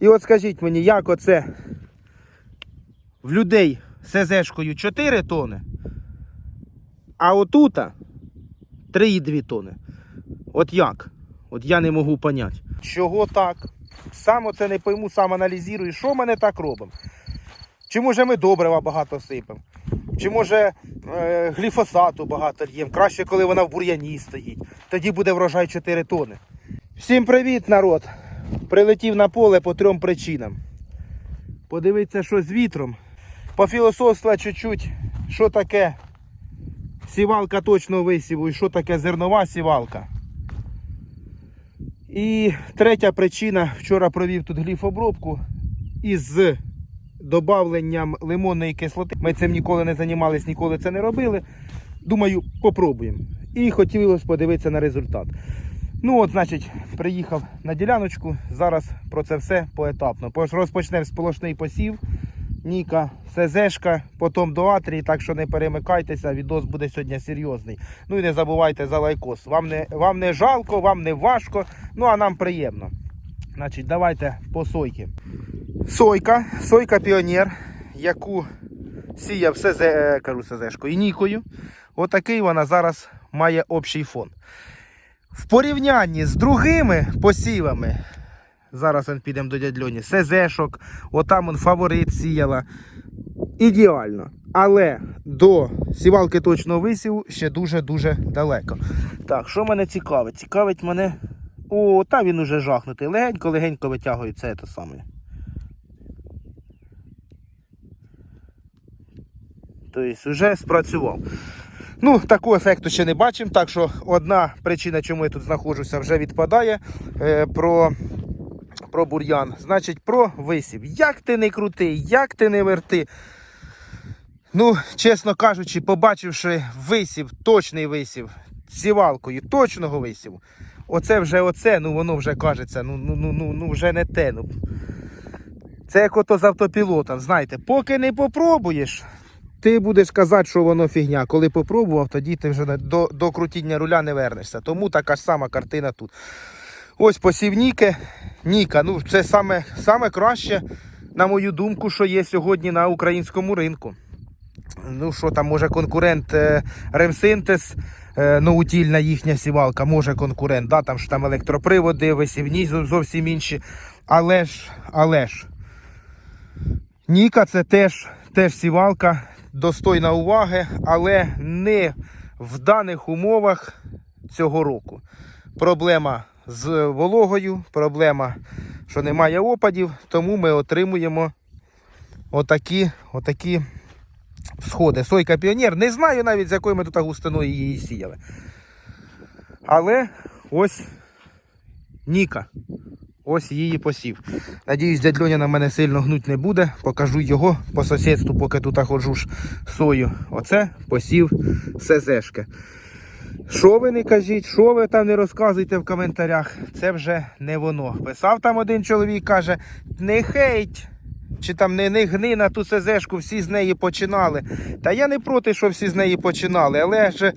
І от скажіть мені, як оце в людей СЗшкою 4 тони, а отута 3,2 тони. От як? От я не можу поняти. Чого так? Сам оце не пойму, сам аналізую, що ми не так робимо. Чи може ми добрива багато сипемо? Чи може е, гліфосату багато л'ємо? Краще, коли вона в бур'яні стоїть. Тоді буде врожай 4 тони. Всім привіт, народ! Прилетів на поле по трьом причинам. Подивитися, що з вітром. Пофілософствувати чуть-чуть, що таке сівалка точного висіву і що таке зернова сівалка. І третя причина, вчора провів тут гліфобробку із додавленням лимонної кислоти. Ми цим ніколи не займалися, ніколи це не робили. Думаю, попробуємо. І хотілося подивитися на результат. Ну от, значить, приїхав на діляночку. Зараз про це все поетапно. Розпочнемо сполошний посів. Ніка, СЗшка, потім до Атрії, так що не перемикайтеся, відос буде сьогодні серйозний. Ну і не забувайте за лайкос. Вам не, вам не жалко, вам не важко, ну а нам приємно. Значить, давайте по сойки. Сойка, сойка піонер, яку сіяв СЗ, е, кажу СЗшкою, Нікою. Отакий вона зараз має общий фон. В порівнянні з другими посівами, зараз підемо до дядь Льоні, СЗшок, отам он фаворит сіяла. Ідеально. Але до сівалки точного висіву ще дуже-дуже далеко. Так, що мене цікавить? Цікавить мене. О, та він уже жахнутий. Легенько-легенько витягується це саме. Тобто вже спрацював. Ну, такого ефекту ще не бачимо, так що одна причина, чому я тут знаходжуся, вже відпадає е, про, про бур'ян. Значить, про висів. Як ти не крути, як ти не верти. Ну, чесно кажучи, побачивши висів, точний висів, сівалкою, точного висіву, оце вже оце, ну воно вже кажеться, ну, ну, ну, ну, ну вже не те. Ну. Це як ото з автопілотом, знаєте, поки не попробуєш, ти будеш казати, що воно фігня. Коли попробував, тоді ти вже до, до крутіння руля не вернешся. Тому така ж сама картина тут. Ось посів Ніки. Ніка. Ну, це саме, саме краще, на мою думку, що є сьогодні на українському ринку. Ну, що там, може, конкурент е, Ремсинтез, е, ноутільна їхня сівалка, може конкурент, да, там ж там електроприводи, висівні зовсім інші. Але ж, але ж, Ніка це теж, теж сівалка, достойна уваги, але не в даних умовах цього року. Проблема з вологою, проблема, що немає опадів, тому ми отримуємо отакі, отакі сходи. Сойка піонер. Не знаю навіть, з якою ми тут густиною її сіяли. Але ось Ніка. Ось її посів. Надіюсь, дядь Льоня на мене сильно гнуть не буде. Покажу його по сусідству, поки тут ходжу ж сою. Оце посів СЗшки. Що ви не кажіть, що ви там не розказуйте в коментарях, це вже не воно. Писав там один чоловік, каже, не хейт. Чи там не, не гни на ту СЗшку, всі з неї починали. Та я не проти, що всі з неї починали, але ж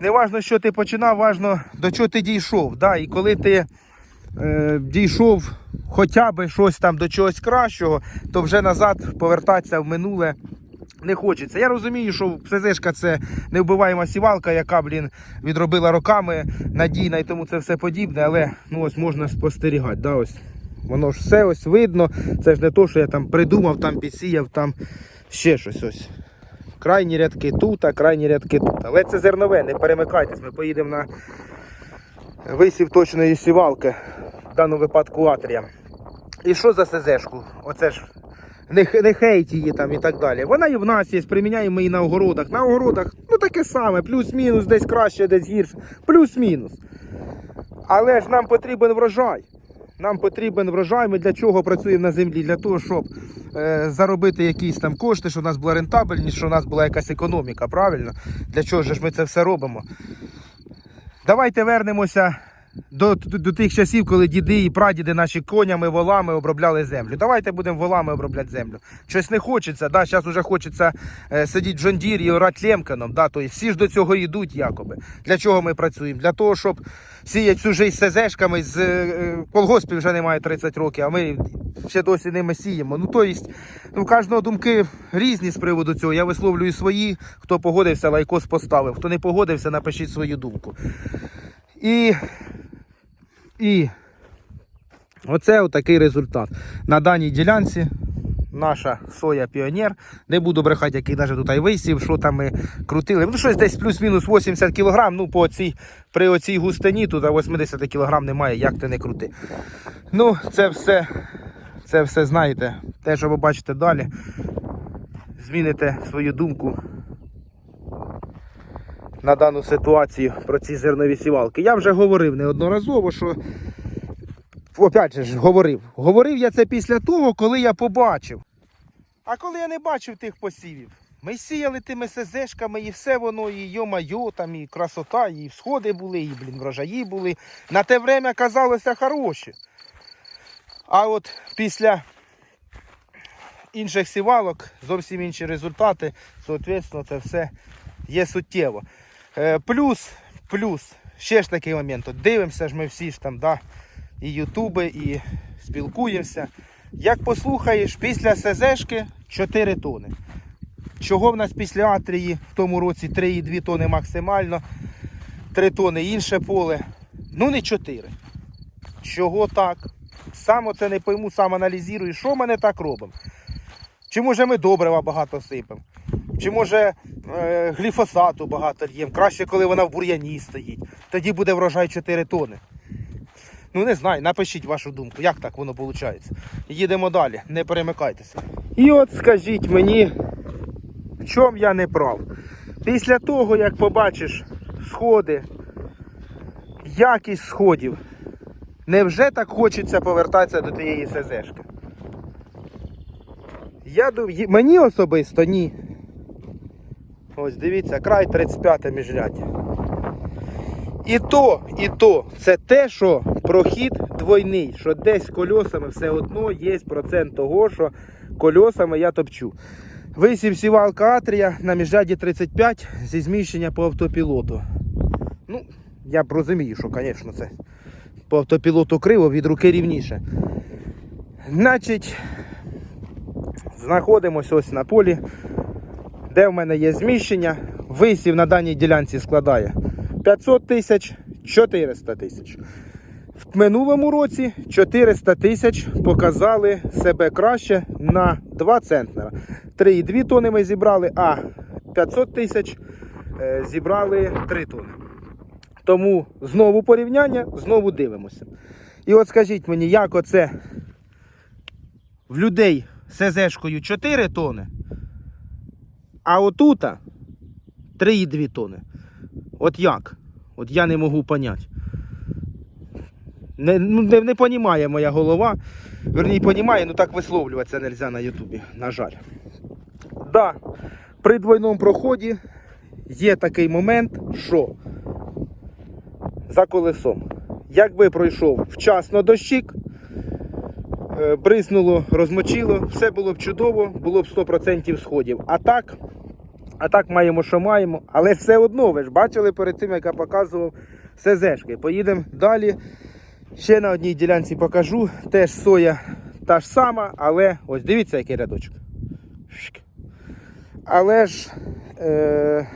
не важно, що ти починав, важно до чого ти дійшов. Да? І коли ти е, дійшов хоча б щось там до чогось кращого, то вже назад повертатися в минуле не хочеться. Я розумію, що ПЗшка це невбиваєма сівалка, яка, блін, відробила роками, надійна і тому це все подібне, але ну ось можна спостерігати. Да, ось. Воно ж все ось видно. Це ж не то, що я там придумав, там підсіяв, там ще щось ось. Крайні рядки тут, а крайні рядки тут. Але це зернове, не перемикайтесь, ми поїдемо на висів точної сівалки, в даному випадку атрія. І що за СЗшку? Оце ж не, не хейт її там і так далі. Вона і в нас є, приміняємо її на огородах. На огородах ну таке саме, плюс-мінус, десь краще, десь гірше, плюс-мінус. Але ж нам потрібен врожай. Нам потрібен врожай. Ми для чого працюємо на землі? Для того, щоб е, заробити якісь там кошти, щоб у нас була рентабельність, щоб у нас була якась економіка, правильно? Для чого ж ми це все робимо? Давайте вернемося до, до, до тих часів, коли діди і прадіди наші конями, волами обробляли землю. Давайте будемо волами обробляти землю. Щось не хочеться, да? зараз вже хочеться е, сидіти в Джондірі і орати лемканом. Да? Тобто всі ж до цього йдуть якоби. Для чого ми працюємо? Для того, щоб сіяти життя з СЗшками, з е, колгоспів вже немає 30 років, а ми ще досі ними сіємо. Ну, то есть, ну, кожного думки різні з приводу цього. Я висловлюю свої. Хто погодився, лайкос поставив. Хто не погодився, напишіть свою думку. І, і оце отакий результат. На даній ділянці наша соя піонер. Не буду брехати, який навіть тут висів, що там ми крутили. Ну, щось десь плюс-мінус 80 кг. Ну, по цій, при оцій густині тут 80 кг немає, як ти не крути. Ну, це все, це все знаєте. Те, що ви бачите далі. Зміните свою думку на дану ситуацію про ці зернові сівалки. Я вже говорив неодноразово, що опять же говорив. Говорив я це після того, коли я побачив. А коли я не бачив тих посівів, ми сіяли тими СЗшками і все воно, і йо-майо, там і красота, і всходи були, і блін, врожаї були. На те время казалося хороші. А от після інших сівалок зовсім інші результати, соответственно, це все є суттєво. Е, плюс, плюс, ще ж такий момент. От дивимося ж ми всі ж там, да, і ютуби, і спілкуємося. Як послухаєш, після СЗшки 4 тони. Чого в нас після Атрії в тому році 3,2 тони максимально, 3 тони інше поле. Ну не 4. Чого так? Сам оце не пойму, сам аналізую, що ми не так робимо. Чи може ми добрива багато сипемо? Чи може гліфосату багато л'ємо? Краще, коли вона в бур'яні стоїть. Тоді буде врожай 4 тони. Ну не знаю, напишіть вашу думку, як так воно виходить. Їдемо далі, не перемикайтеся. І от скажіть мені, в чому я не прав. Після того, як побачиш сходи, якість сходів, невже так хочеться повертатися до тієї СЗшки? Я думаю, мені особисто ні. Ось дивіться, край 35 міжряддя. І то, і то, це те, що прохід двойний, що десь кольосами все одно є процент того, що кольосами я топчу. Висів сівалка Атрія на міжряді 35 зі зміщення по автопілоту. Ну, я розумію, що, звісно, це по автопілоту криво, від руки рівніше. Значить, знаходимося ось на полі, де в мене є зміщення. Висів на даній ділянці складає 500 тисяч, 400 тисяч. В минулому році 400 тисяч показали себе краще на 2 центнера. 3,2 тони ми зібрали, а 500 тисяч е, зібрали 3 тони. Тому знову порівняння, знову дивимося. І от скажіть мені, як оце в людей СЗшкою 4 тони, а отута 3,2 тони. От як? От я не можу поняти. Не, ну, не, не понімає моя голова. Верні, понімає, ну так висловлюватися не можна на Ютубі, на жаль. Да, при двойному проході є такий момент, що за колесом. Якби пройшов вчасно дощик, бризнуло, розмочило, все було б чудово, було б 100% сходів. А так, а так маємо, що маємо. Але все одно, ви ж бачили перед тим, як я показував СЗшки. Поїдемо далі. Ще на одній ділянці покажу. Теж соя та ж сама, але ось дивіться, який рядочок. Але ж е,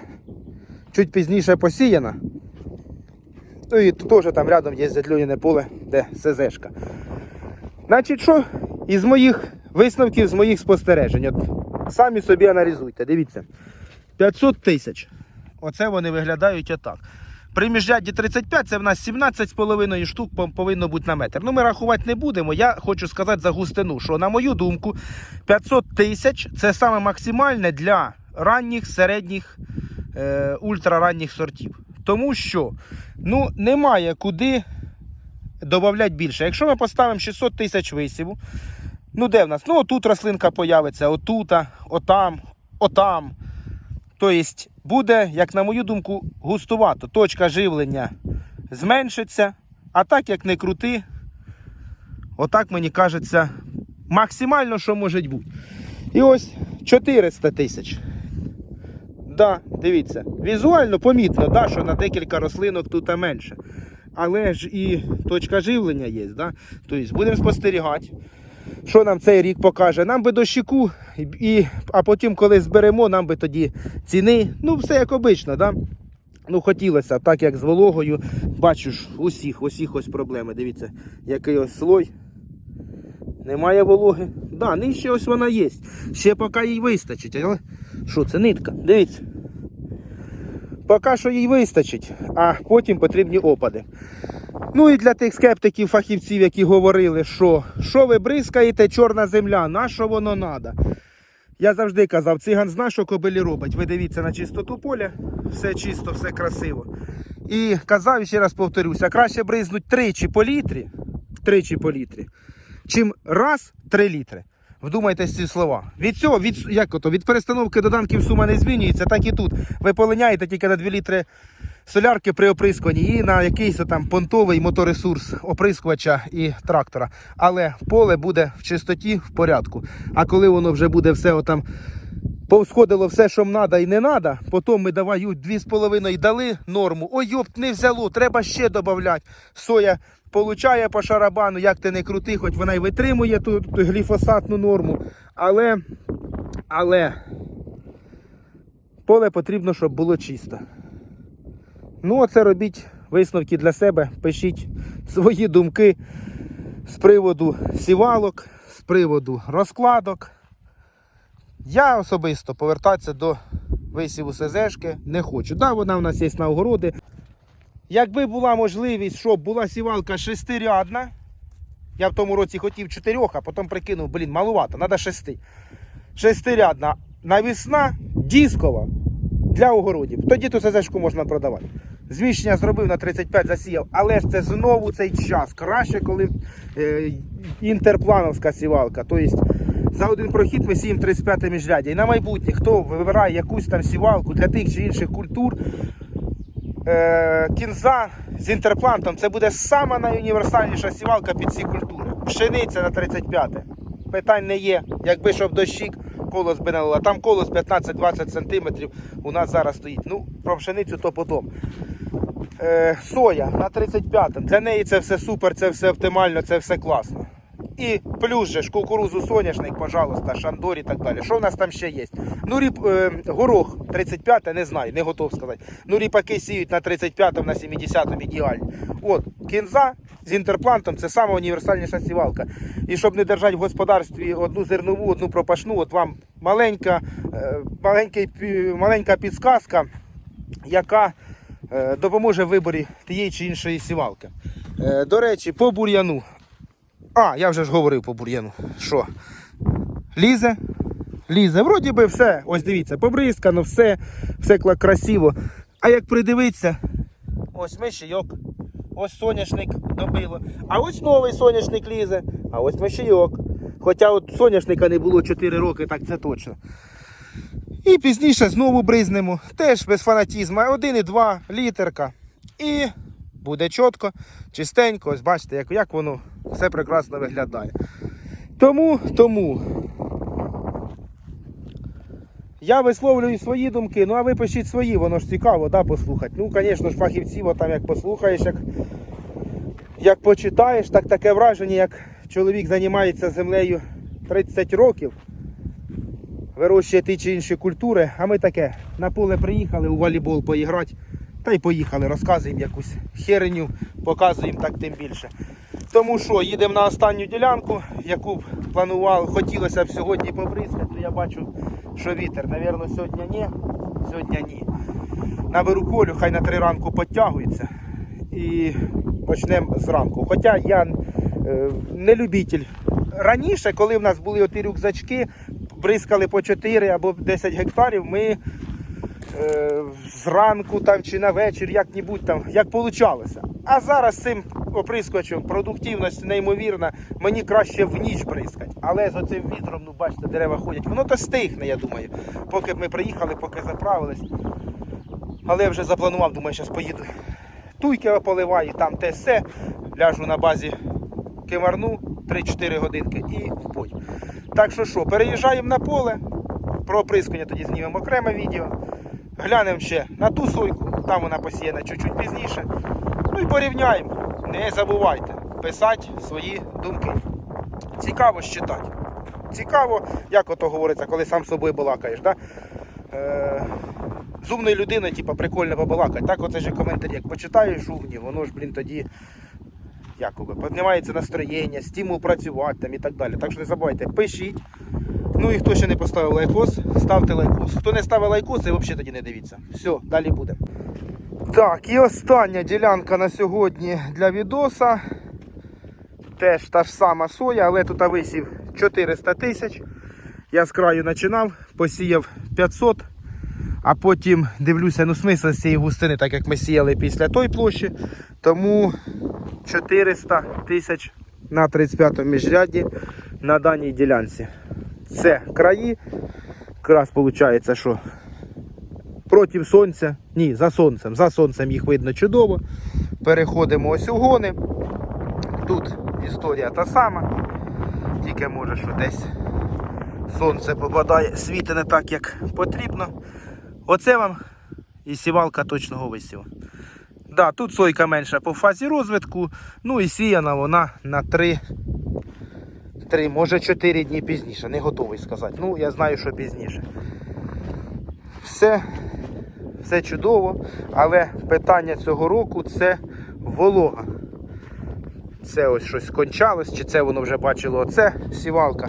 чуть пізніше посіяна. Ну і теж там рядом є задлюнене поле, де СЗшка. Значить, що? Із моїх висновків, з моїх спостережень. От самі собі аналізуйте, дивіться. 500 тисяч. Оце вони виглядають отак. При міжрядді 35 це в нас 17,5 штук повинно бути на метр. Ну, ми рахувати не будемо. Я хочу сказати за густину, що, на мою думку, 500 тисяч це саме максимальне для ранніх, середніх, е, ультраранніх сортів. Тому що ну, немає куди додати більше. Якщо ми поставимо 600 тисяч висіву, ну де в нас? Ну, отут рослинка появиться, отута, отам, отам. Тобто буде, як на мою думку, густувато. Точка живлення зменшиться, а так як не крути, отак мені кажеться, максимально, що може бути. І ось 400 тисяч. Да, дивіться, візуально помітно, да, що на декілька рослинок тут менше. Але ж і точка живлення є. Да? Тобто будемо спостерігати. що нам цей рік покаже. Нам би дощику, і, а потім, коли зберемо, нам би тоді ціни. Ну, все як обично, да? Ну, хотілося, так як з вологою. Бачу усіх, усіх ось проблеми. Дивіться, який ось слой. Немає вологи. Да, нижче ось вона є. Ще поки їй вистачить. Але що, це нитка? Дивіться. Поки що їй вистачить, а потім потрібні опади. Ну і для тих скептиків, фахівців, які говорили, що що ви бризкаєте, чорна земля, на що воно надо? Я завжди казав, циган зна, що кобилі робить. Ви дивіться на чистоту поля, все чисто, все красиво. І казав, ще раз повторюся, краще бризнуть тричі по літрі, тричі по літрі, чим раз три літри. Вдумайтесь ці слова. Від цього, від, як ото, від перестановки доданків сума не змінюється, так і тут. Ви полиняєте тільки на 2 літри солярки при оприскуванні і на якийсь там понтовий моторесурс оприскувача і трактора. Але поле буде в чистоті, в порядку. А коли воно вже буде все отам повсходило все, що треба і не треба, потім ми давай ю, 2,5 дали норму. Ой, йопт, не взяло, треба ще додати. Соя получає по шарабану, як ти не крути, хоч вона й витримує ту, ту гліфосатну норму. Але, але поле потрібно, щоб було чисто. Ну, оце робіть висновки для себе, пишіть свої думки з приводу сівалок, з приводу розкладок. Я особисто повертатися до висіву СЗшки не хочу. Да, вона в нас є на огороди. Якби була можливість, щоб була сівалка шестирядна, я в тому році хотів чотирьох, а потім прикинув, блін, малувато, треба шести. Шестирядна навісна, дискова для огородів. Тоді ту СЗшку можна продавати. Зміщення зробив на 35 засіяв, але ж це знову цей час. Краще, коли е, інтерплановська сівалка. Тобто за один прохід ми сіємо 35 міжряддя. І на майбутнє, хто вибирає якусь там сівалку для тих чи інших культур, кінза з інтерплантом це буде сама найуніверсальніша сівалка під ці культури. Пшениця на 35. Питань не є. Якби щоб дощик, колос би налила. Там колос 15-20 см у нас зараз стоїть. Ну, про пшеницю то потім. Е, соя на 35-му. Для неї це все супер, це все оптимально, це все класно. І плюс же ж кукурузу соняшник, пожалуйста, шандор і так далі. Що в нас там ще є? Ну, ріп, е, горох 35 не знаю, не готов сказати. Ну, ріпаки сіють на 35-му, на 70-му ідеально. От, кінза з інтерплантом це сама універсальніша сівалка. І щоб не держати в господарстві одну зернову, одну пропашну, от вам маленька, е, маленький, маленька підсказка, яка е, допоможе в виборі тієї чи іншої сівалки. Е, До речі, по бур'яну. А, я вже ж говорив по бур'яну. Що? Лізе? Лізе. Вроді би все. Ось дивіться, побризкано, все, все красиво. А як придивитися, ось мишійок, ось соняшник добило. А ось новий соняшник лізе, а ось мишійок. Хоча от соняшника не було 4 роки, так це точно. І пізніше знову бризнемо. Теж без фанатізму. Один і два літерка. І буде чітко, чистенько. Ось бачите, як, як воно все прекрасно виглядає. Тому, тому. Я висловлюю свої думки, ну а ви пишіть свої, воно ж цікаво, да, послухати. Ну, звісно ж, фахівців, там як послухаєш, як, як почитаєш, так таке враження, як чоловік займається землею 30 років, вирощує ті чи інші культури, а ми таке на поле приїхали у волейбол поіграти, та й поїхали, розказуємо якусь хереню, показуємо так тим більше. Тому що їдемо на останню ділянку, яку планував, хотілося б сьогодні побризкати, то я бачу, що вітер. Навірно, сьогодні ні. Сьогодні ні. Наберу колю, хай на три ранку підтягується. І почнемо зранку. Хоча я е, не любитель. Раніше, коли в нас були оті рюкзачки, бризкали по 4 або 10 гектарів, ми зранку там чи на вечір, як-небудь там, як получалося. А зараз цим оприскувачем продуктивність неймовірна, мені краще в ніч бризкати. Але з оцим вітром, ну бачите, дерева ходять, воно то стихне, я думаю. Поки ми приїхали, поки заправились. Але я вже запланував, думаю, зараз поїду. Туйки поливаю, там те все. Ляжу на базі кимарну 3-4 годинки і в путь. Так що що, переїжджаємо на поле. Про оприскування тоді знімемо окреме відео. Глянемо ще на ту сойку, там вона посіяна чуть-чуть пізніше. Ну і порівняємо. Не забувайте писати свої думки. Цікаво считати. Цікаво, як ото говориться, коли сам з собою балакаєш. Да? Е, з умною людиною, типу, прикольно побалакати. Так оце ж коментарі. Як почитаєш умні, воно ж, блін, тоді якоби піднімається настроєння, стимул працювати там і так далі. Так що не забувайте, пишіть. Ну і хто ще не поставив лайкос, ставте лайкос. Хто не ставив лайкос, і взагалі тоді не дивіться. Все, далі буде. Так, і остання ділянка на сьогодні для відоса. Теж та ж сама соя, але тут висів 400 тисяч. Я з краю починав, посіяв 500, а потім дивлюся, ну смисл з цієї густини, так як ми сіяли після той площі. Тому 400 тисяч на 35 му міжряді на даній ділянці. Це краї. Якраз виходить, що проти сонця, ні, за сонцем. За сонцем їх видно чудово. Переходимо ось у гони. Тут історія та сама. Тільки може, що десь сонце попадає, світи не так, як потрібно. Оце вам і сівалка точного висіву. Да, тут сойка менша по фазі розвитку, ну і сіяна вона на 3, 3 може 4 дні пізніше. Не готовий сказати. Ну, я знаю, що пізніше. Все, все чудово, але питання цього року це волога. Це ось щось кончалось, чи це воно вже бачило оце сівалка.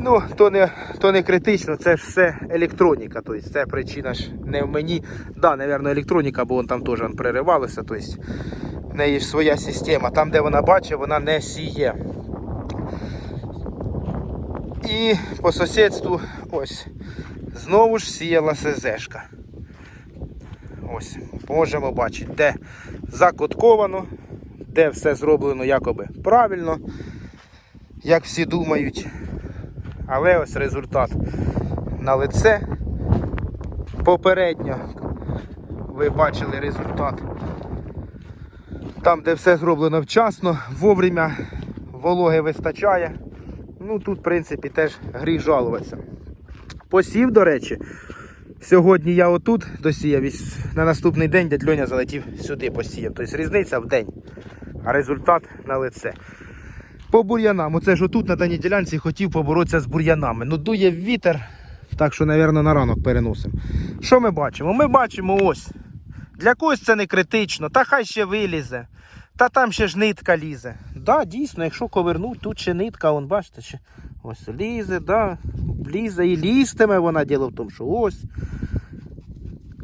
Ну, то не, то не критично, це все електроніка. Тобто це причина ж не в мені. Да, напевно, електроніка, бо вон там теж он переривалося. Тобто в неї ж своя система. Там, де вона бачить, вона не сіє. І по сусідству ось знову ж сіяла СЗшка. Ось, можемо бачити, де закотковано, де все зроблено якоби правильно, як всі думають. Але ось результат на лице. Попередньо ви бачили результат. Там, де все зроблено вчасно, вовремя вологи вистачає. Ну тут, в принципі, теж гріх жалуватися. Посів, до речі, сьогодні я отут досіяв і на наступний день дядь Льоня залетів сюди посіяв. Тобто різниця в день, а результат на лице. По бур'янам, оце ж отут на даній ділянці хотів поборотися з бур'янами. Ну дує вітер, так що, мабуть, на ранок переносимо. Що ми бачимо? Ми бачимо ось. Для когось це не критично, та хай ще вилізе. Та там ще ж нитка лізе. Да, дійсно, якщо ковернуть, тут ще нитка, вон, бачите, ще ось лізе, да, лізе і лізтиме вона діло в тому, що ось.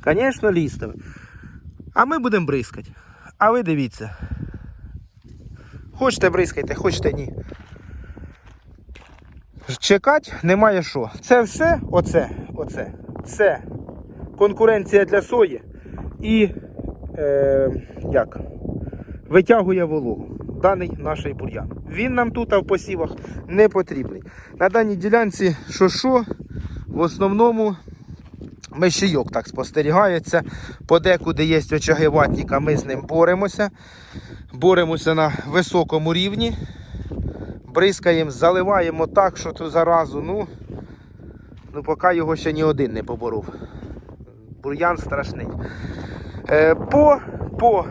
Звісно, лізтиме. А ми будемо бризкати. А ви дивіться. Хочете бризкайте, хочете ні. Чекати немає що. Це все, оце, оце, це конкуренція для сої і е, як? Витягує вологу. Даний наш бур'ян. Він нам тут а в посівах не потрібний. На даній ділянці що що, в основному мещийок так спостерігається. Подекуди є очаги ватника, ми з ним боремося. Боремося на високому рівні. Бризкаємо, заливаємо так, що ту заразу, ну, ну поки його ще ні один не поборов. Бур'ян страшний. Е, по, по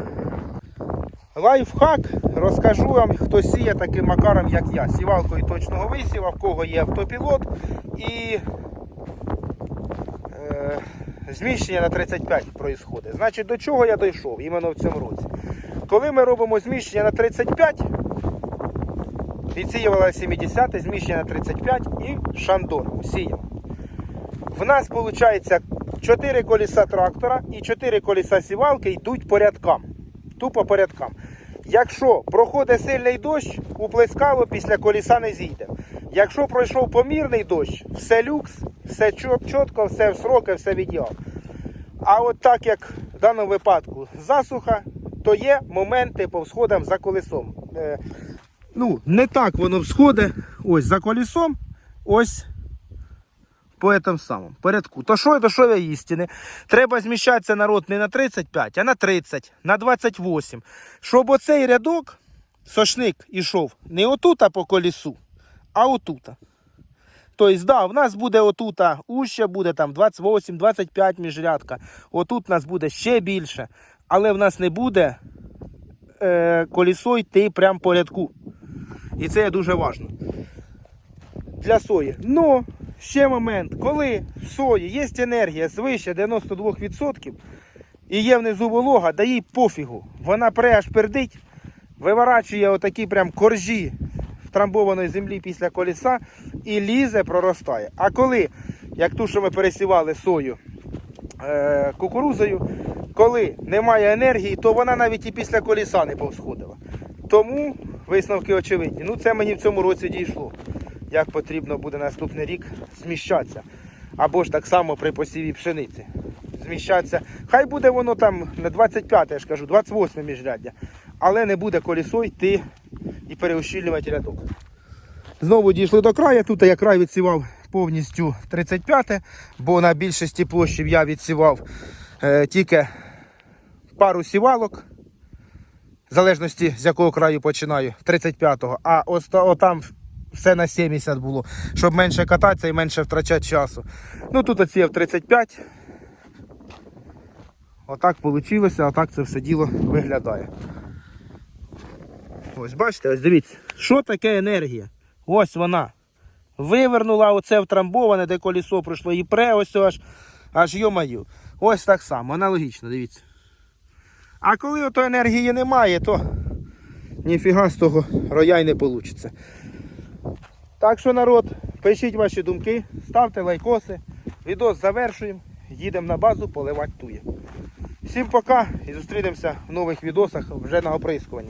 лайфхак розкажу вам, хто сіє таким макаром, як я. Сівалкою точного висіва, в кого є автопілот і е, зміщення на 35 проїсходить. Значить, до чого я дійшов іменно в цьому році. Коли ми робимо зміщення на 35, відсіювала 70, зміщення на 35 і шандон сіємо. В нас виходить 4 коліса трактора і 4 коліса сівалки йдуть порядкам. Тупо порядкам. Якщо проходить сильний дощ, уплескало після коліса не зійде. Якщо пройшов помірний дощ, все люкс, все чітко, все в сроки, все в. А от так як в даному випадку засуха, то є моменти по всходам за колесом. Е, ну, не так воно всходить ось за колесом, ось по этому самому порядку. То що, то що я істини? Треба зміщатися народ не на 35, а на 30, на 28. Щоб оцей рядок, сошник ішов не отута по колісу, а отута. Тобто, да, в нас буде отута уща, буде там 28-25 міжрядка. Отут у нас буде ще більше. Але в нас не буде е, колесо йти прямо по рядку. І це дуже важливо для сої. Ну, ще момент, коли в сої є енергія свище 92% і є внизу волога, да їй пофігу. Вона пре аж пердить, виворачує отакі прям коржі втрамбованої землі після коліса і лізе, проростає. А коли, як ту, що ми пересівали сою е, кукурузою, коли немає енергії, то вона навіть і після коліса не повсходила. Тому висновки очевидні. Ну це мені в цьому році дійшло. Як потрібно буде наступний рік зміщатися. Або ж так само при посіві пшениці. Зміщатися. Хай буде воно там не 25, я ж кажу, 28 міжряддя. Але не буде колесо йти і переущільнювати рядок. Знову дійшли до краю. Тут я край відсівав повністю 35, бо на більшості площів я відсівав е, тільки пару сівалок, в залежності з якого краю починаю, 35-го, а ось та- отам все на 70 було, щоб менше кататися і менше втрачати часу. Ну тут оціяв 35. Отак вийшло, отак це все діло виглядає. Ось бачите, ось дивіться, що таке енергія? Ось вона. Вивернула оце втрамбоване, де колесо пройшло і пре, ось аж, аж йомаю. Ось так само, аналогічно, дивіться. А коли ото енергії немає, то ніфіга з того роя й не вийде. Так що, народ, пишіть ваші думки, ставте лайкоси. Відос завершуємо. Їдемо на базу поливати тує. Всім пока і зустрінемося в нових відосах вже на оприскуванні.